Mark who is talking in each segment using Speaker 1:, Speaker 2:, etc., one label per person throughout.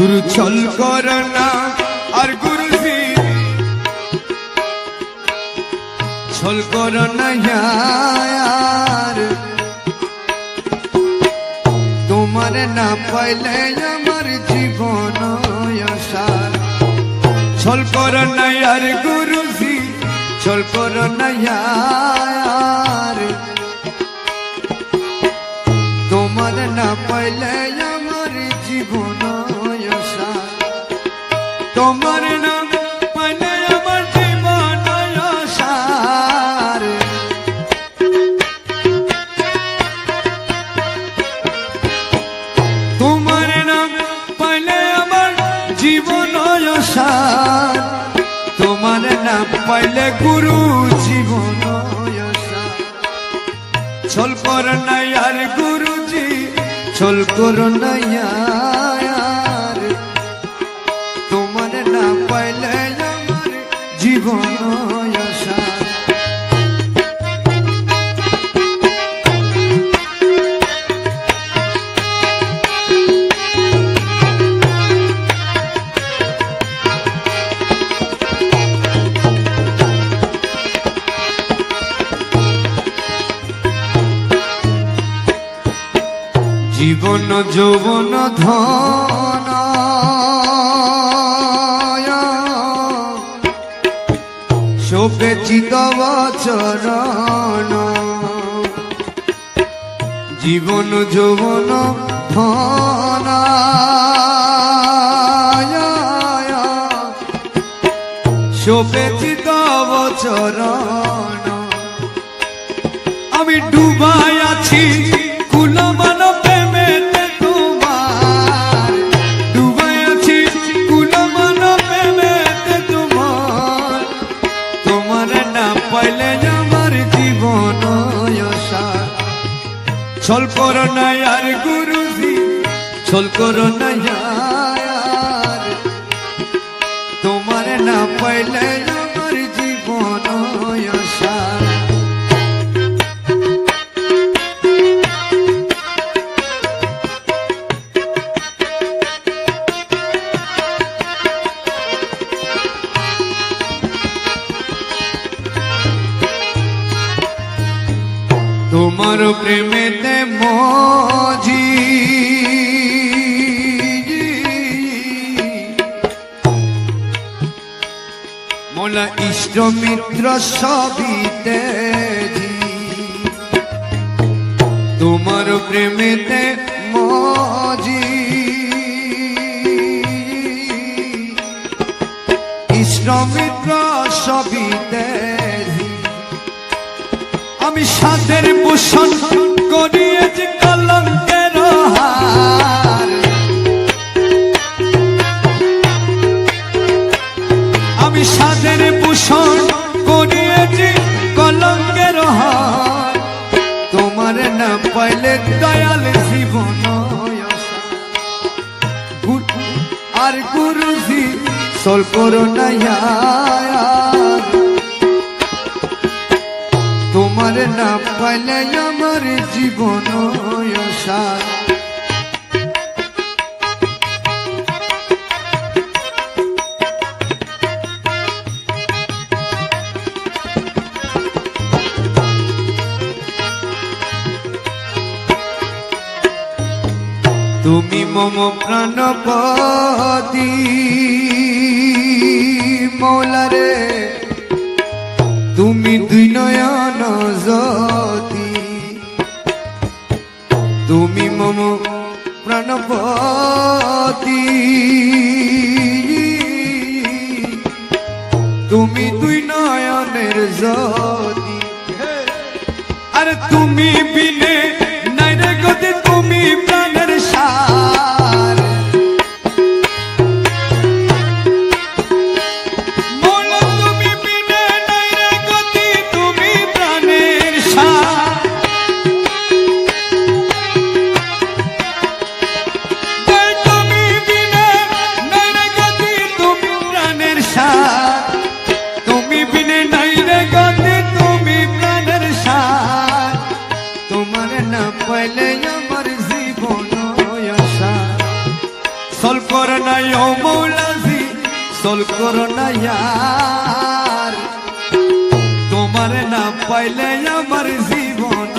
Speaker 1: গুরু ছল কর না, আর গুরুজি ছল কর না তোমার না পাইলে আমার জীবন আসার ছল কর না ইয়ার গুরুজি ছল কর না তোমার না পাইলে আমার জীবন তোমার নাম পাইলে আমার জীবন আসার তোমার নাম পাইলে আমার জীবন আসার তোমার নাম পাইলে গুরু জীবন ছল কর ছল কর নাই জীবন যৌবন ধন। শোভে চিতব চরণ। জীবন যৌবন ধন। শোভে চিতব চরণ। আমি ডুবাই ছল কর না আর গুরুজি ছল কর না আর তোমার না পাইলে আমার জীবন তোমার প্রেমেতে ইষ্ট মিত্র সবিতে তোমার প্রেমেতে মজি। ইষ্ট মিত্র সবিতে আমি সাদের পোষণ করিয়েছি কলঙ্কের হার আমি সাদের পোষণ করিয়েছি কলঙ্কের হার তোমার না পাইলে দয়াল জীবন আর গুরুজি সল করো না না পাইলে আমার জীবন তুমি মম প্রাণপতি মৌলারে জ্যোতি তুমি মম প্রাণপতি। তুমি দুই নয়নের জ্যোতি। আরে তুমি বিনে নাই রে তুমি প্রাণের করো না ইয়ার। তোমার না পাইলে আমার জীবন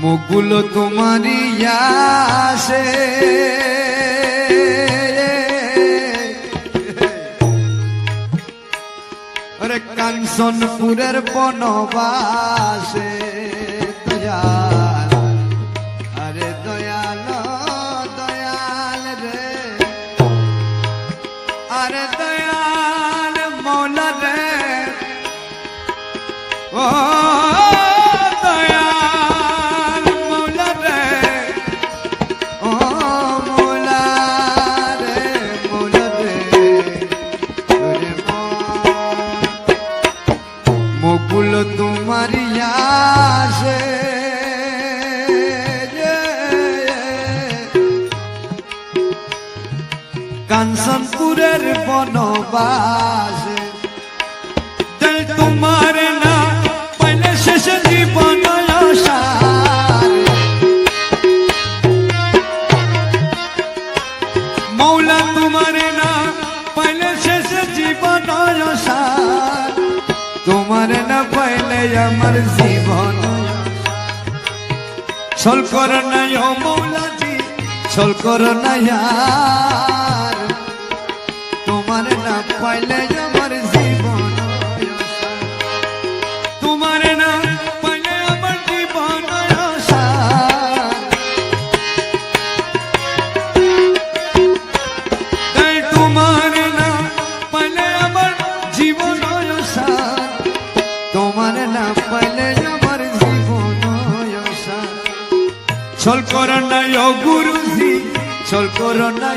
Speaker 1: মুকুল তোমারি আসে। কাঞ্চনপুরের বনবাসে দয়াল আরে দয়াল দয়াল রে। আরে দয়াল। কাঞ্চনপুরের বনবাসে। তোমার না পহলে শেষ জীবন মৌলা তোমার না পহলে শেষ জীবন তোমার না পহলে আমার জীবন ছল কর নাই ও মৌলাজি, ছল কর না ইয়ার তোমার না পাইলে আমার জীবন তোমার না পাইলে আমার জীবন তোমার না পাইলে আমার জীবন তোমার না পাইলে আমার জীবন ছল কর না গুরুজি ছল কর না